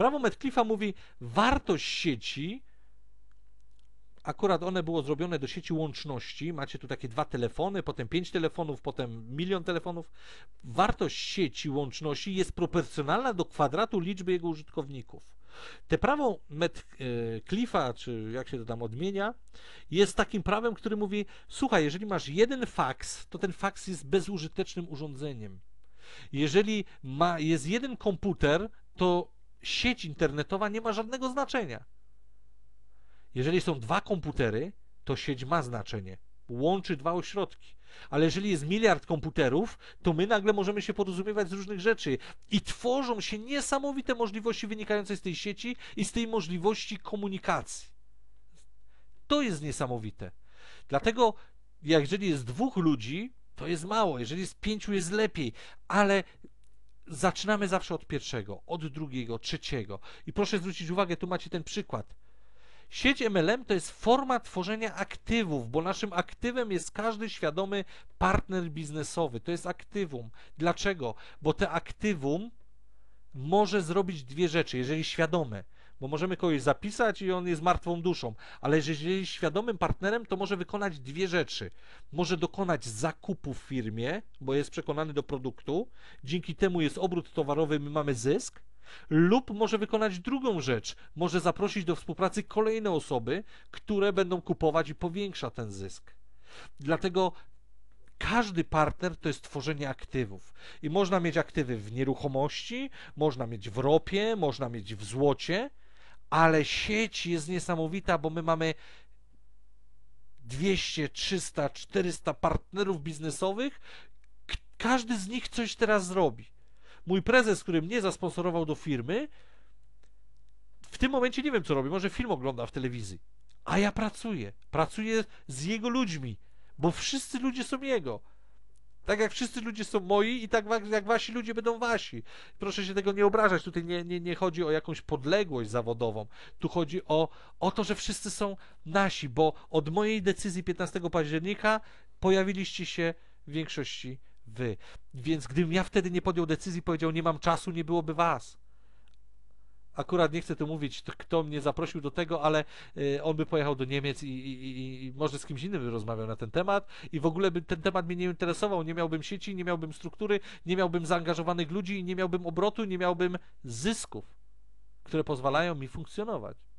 Prawo Metcliffe'a mówi, wartość sieci akurat one było zrobione do sieci łączności. Macie tu takie dwa telefony, potem pięć telefonów, potem milion telefonów. Wartość sieci łączności jest proporcjonalna do kwadratu liczby jego użytkowników. Te prawo Metcliffe'a, czy jak się to tam odmienia, jest takim prawem, który mówi: Słuchaj, jeżeli masz jeden faks, to ten faks jest bezużytecznym urządzeniem. Jeżeli ma, jest jeden komputer, to sieć internetowa nie ma żadnego znaczenia. Jeżeli są dwa komputery, to sieć ma znaczenie. Łączy dwa ośrodki. Ale jeżeli jest miliard komputerów, to my nagle możemy się porozumiewać z różnych rzeczy i tworzą się niesamowite możliwości wynikające z tej sieci i z tej możliwości komunikacji. To jest niesamowite. Dlatego, jeżeli jest dwóch ludzi, to jest mało. Jeżeli jest pięciu, jest lepiej. Ale zaczynamy zawsze od pierwszego, od drugiego, trzeciego. I proszę zwrócić uwagę, tu macie ten przykład Sieć MLM to jest forma tworzenia aktywów, bo naszym aktywem jest każdy świadomy partner biznesowy. To jest aktywum. Dlaczego? Bo te aktywum może zrobić dwie rzeczy, jeżeli świadome. Bo możemy kogoś zapisać i on jest martwą duszą, ale jeżeli jest świadomym partnerem, to może wykonać dwie rzeczy. Może dokonać zakupu w firmie, bo jest przekonany do produktu, dzięki temu jest obrót towarowy, my mamy zysk, lub może wykonać drugą rzecz. Może zaprosić do współpracy kolejne osoby, które będą kupować i powiększa ten zysk. Dlatego każdy partner to jest tworzenie aktywów. I można mieć aktywy w nieruchomości, można mieć w ropie, można mieć w złocie, ale sieć jest niesamowita, bo my mamy 200, 300, 400 partnerów biznesowych. Każdy z nich coś teraz zrobi mój prezes, który mnie zasponsorował do firmy, w tym momencie nie wiem, co robi. Może film ogląda w telewizji. A ja pracuję. Pracuję z jego ludźmi, bo wszyscy ludzie są jego. Tak jak wszyscy ludzie są moi i tak jak wasi ludzie będą wasi. Proszę się tego nie obrażać. Tutaj nie, nie, nie chodzi o jakąś podległość zawodową. Tu chodzi o, o to, że wszyscy są nasi, bo od mojej decyzji 15 października pojawiliście się w większości wy. Więc gdybym ja wtedy nie podjął decyzji, powiedział, nie mam czasu, nie byłoby was. Akurat nie chcę tu mówić, kto mnie zaprosił do tego, ale y, on by pojechał do Niemiec i, i, i, może z kimś innym by rozmawiał na ten temat i w ogóle by ten temat mnie nie interesował. Nie miałbym sieci, nie miałbym struktury, nie miałbym zaangażowanych ludzi, nie miałbym obrotu, nie miałbym zysków, które pozwalają mi funkcjonować.